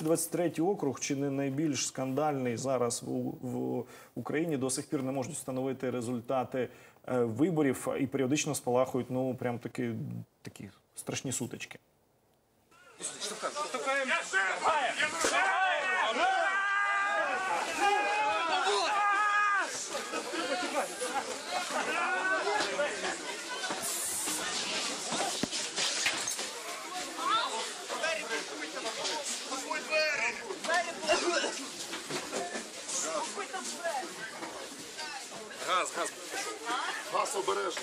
223 округ, чи не найбільш скандальний зараз в, в Україні, до сих пір не можуть встановити результати е, виборів і періодично спалахують ну прям такі, такі страшні сутички. Газ, газ. Газ обережно.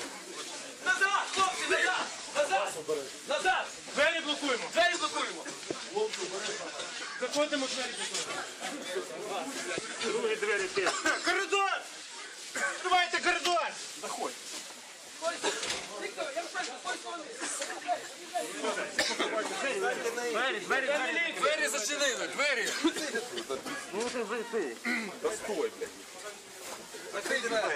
Назад, хлопці, назад! Назад! Назад! Двері блокуємо. Двері блокуємо! Заходимо, двері блокуємо. Другі двері ти. Коридор! Відкривайте коридор! Віктор, я впевнений, з тої сторони. Двері, двері, двері. Двері зачинили, двері. Та стой, блядь. Закрий двері.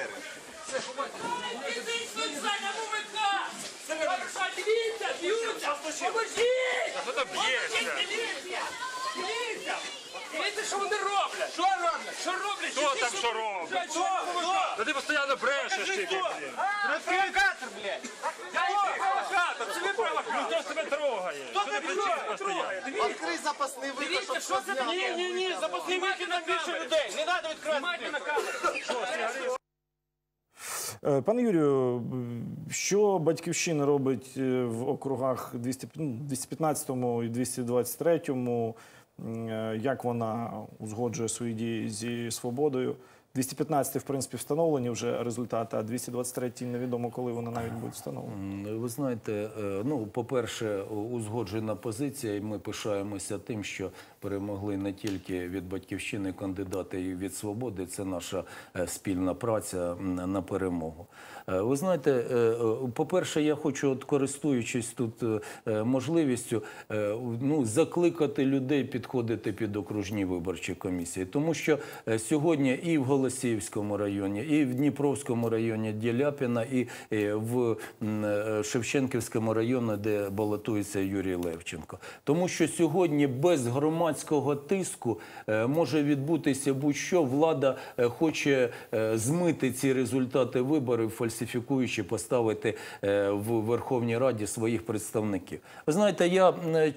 Дивіться! Дивіться! Що вони роблять! Що роблять? Що роблять? Хто там що робить? Хто? Хто? Та ти постійно брешеш тільки, блін. Провокатор, блядь! Я провокатор, це ви провокатор! Хто ж тебе трогає? Ти кричиш постійно? Открий запасний виход, Дивіться, щоб що це Ні, ні, ні, запасний вихід на більше людей! Не треба відкривати! на камеру! Е, Пане Юрію, що батьківщина робить е, в округах 200, ну, 215 і 223? М, е, Як вона узгоджує свої дії зі свободою? 215 в принципі встановлені вже результати, а 223 невідомо, коли вони навіть будуть встановлені. Ви знаєте, е, ну, по-перше, узгоджена позиція, і ми пишаємося тим, що перемогли не тільки від батьківщини кандидати і від свободи. Це наша е, спільна праця на перемогу. Е, Ви знаєте, по-перше, я хочу, от, користуючись тут можливістю, ну, закликати людей підходити під окружні виборчі комісії, тому що сьогодні і в Голосіївському районі, і в Дніпровському районі Діляпіна, і е, в е, Шевченківському районі, де балотується Юрій Левченко. Тому що сьогодні без громадського тиску е, може відбутися будь-що. Влада хоче змити ці результати виборів, фальсифікуючи, поставити в Верховній Раді своїх представників. Ви знаєте, я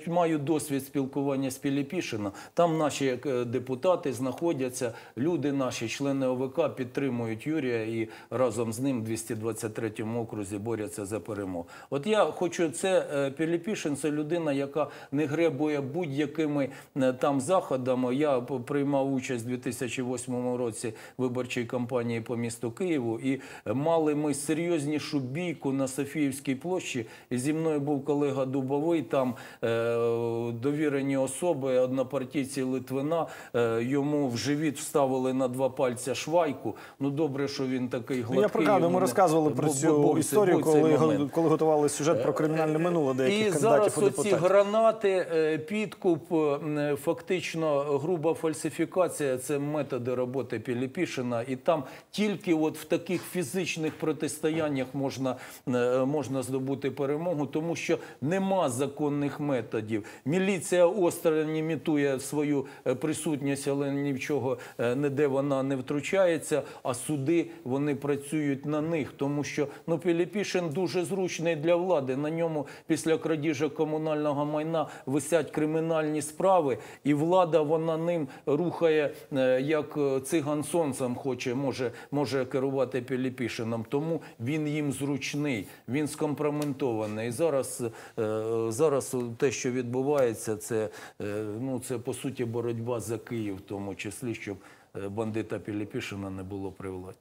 маю досвід спілкування з Піліпішином. Там наші депутати знаходяться, люди наші, члени ОВК, підтримують Юрія і разом з ним в 223-му окрузі борються за перемогу. От я хочу це е, Піліпішин, це людина, яка не гребує будь-якими е, там заходами. Я приймав участь у 2008 році виборчій кампанії по місту Києву, і мали ми серйознішу бійку на Софіївській площі. І зі мною був колега Дубовий. Там е, довірені особи, однопартійці Литвина. Йому в живіт вставили на два пальця швайку. Ну добре, що він такий гладкий. Ну, Я пригадую, ми розказували про цю історію, коли, момент. коли готували сюжет про кримінальне минуле деяких І кандидатів зараз оці гранати, е, підкуп, е, фактично груба фальсифікація це методи роботи Піліпішина. І там тільки от в таких фізичних протистояннях можна, е, можна здобути перемогу, тому що нема законних методів. Міліція остро імітує свою е, присутність, але ні в чого е, ніде вона не втручається. А суди вони працюють на них, тому що ну Піліпішин дуже зручний для влади. На ньому після крадіжок комунального майна висять кримінальні справи, і влада вона ним рухає е, як е, циган сонцем хоче, може, може керувати Піліпішином. Тому він їм зручний, він скомпрометований. І зараз, е, зараз те, що відбувається, це, ну, це по суті боротьба за Київ, в тому числі, щоб бандита Піліпішина не було при владі.